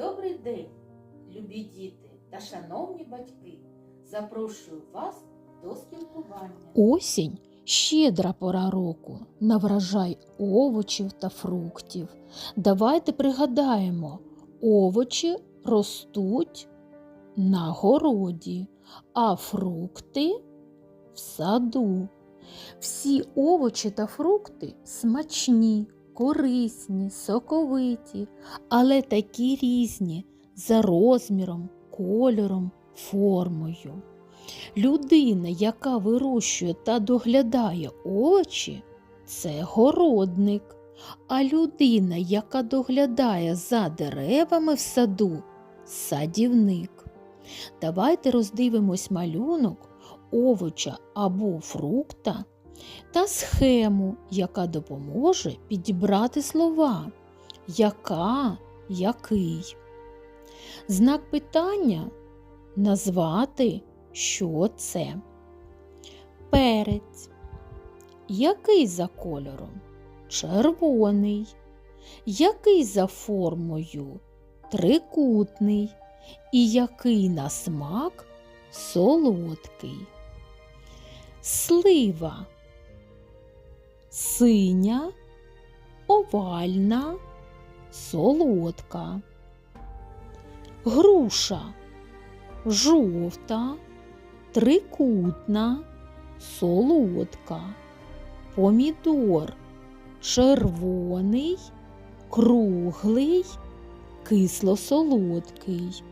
Добрий день, любі діти та шановні батьки. Запрошую вас до спілкування. Осінь щедра пора року на врожай овочів та фруктів. Давайте пригадаємо, овочі ростуть на городі, а фрукти в саду. Всі овочі та фрукти смачні, корисні, соковиті, але такі різні за розміром, кольором, формою. Людина, яка вирощує та доглядає овочі, це городник. А людина, яка доглядає за деревами в саду, садівник. Давайте роздивимось малюнок овоча або фрукта та схему, яка допоможе підібрати слова. Яка, який. Знак питання назвати що це? Перець. Який за кольором? Червоний. Який за формою? Трикутний. І який на смак солодкий. Слива. Синя, овальна, солодка. Груша. Жовта, трикутна, солодка, помідор червоний, круглий, кисло-солодкий.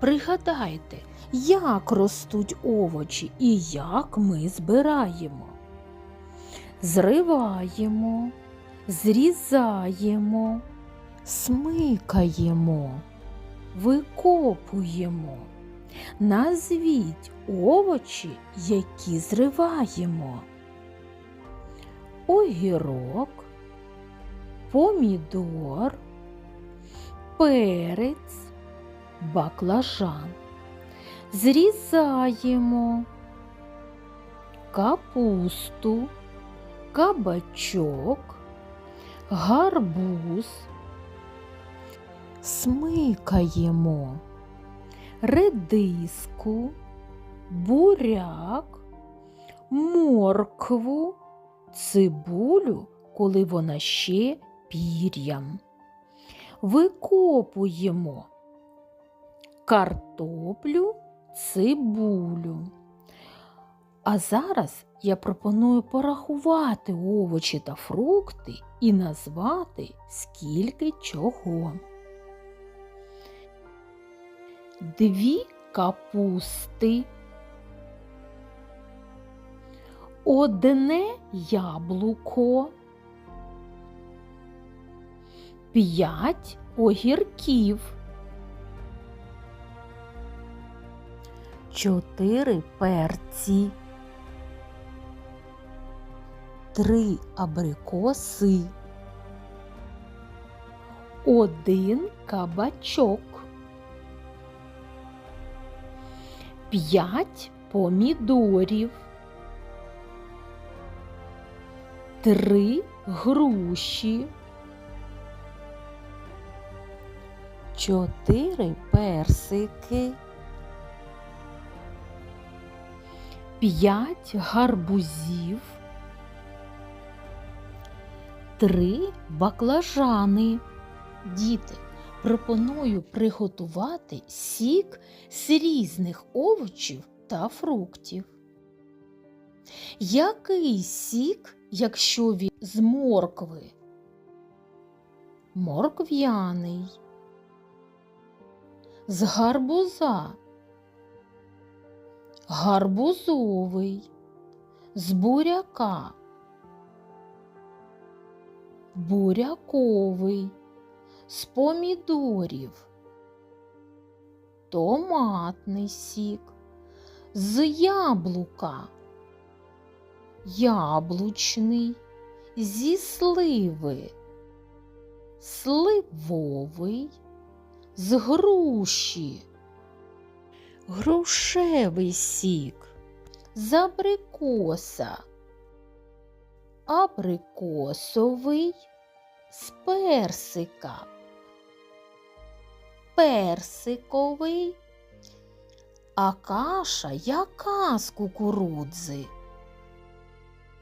Пригадайте, як ростуть овочі і як ми збираємо. Зриваємо, зрізаємо, смикаємо, викопуємо. Назвіть овочі, які зриваємо. Огірок, помідор, перець, баклажан. Зрізаємо капусту, кабачок, гарбуз, смикаємо редиску, буряк, моркву, цибулю, коли вона ще пір'ям. Викопуємо картоплю, цибулю. А зараз я пропоную порахувати овочі та фрукти і назвати скільки чого. Дві капусти, одне яблуко, п'ять огірків, чотири перці, три абрикоси, один кабачок. П'ять помідорів, три груші, чотири персики, п'ять гарбузів, три баклажани. Діти, пропоную приготувати сік з різних овочів та фруктів. Який сік, якщо він з моркви? Моркв'яний. З гарбуза. Гарбузовий. З буряка. Буряковий з помідорів, томатний сік, з яблука, яблучний, зі сливи, сливовий, з груші, грушевий сік, з абрикоса, абрикосовий, з персика персиковий. А каша яка з кукурудзи?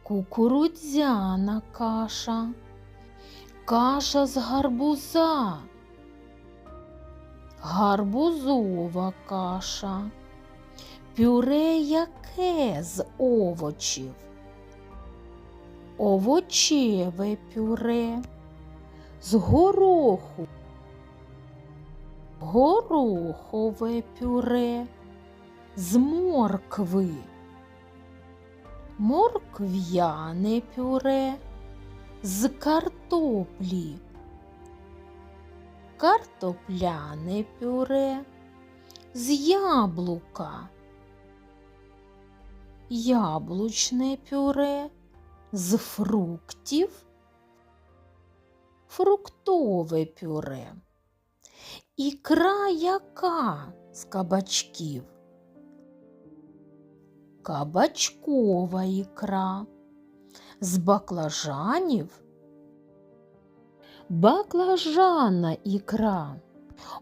Кукурудзяна каша. Каша з гарбуза. Гарбузова каша. Пюре яке з овочів? Овочеве пюре. З гороху. Горохове пюре. З моркви. Моркв'яне пюре. З картоплі. Картопляне пюре. З яблука. Яблучне пюре. З фруктів. Фруктове пюре. Ікра яка з кабачків? Кабачкова ікра. З баклажанів. Баклажана ікра.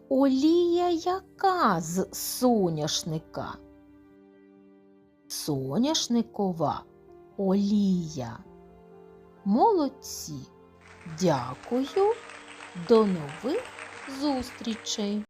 Олія яка з соняшника? Соняшникова олія. Молодці. Дякую. До нових зустрічей!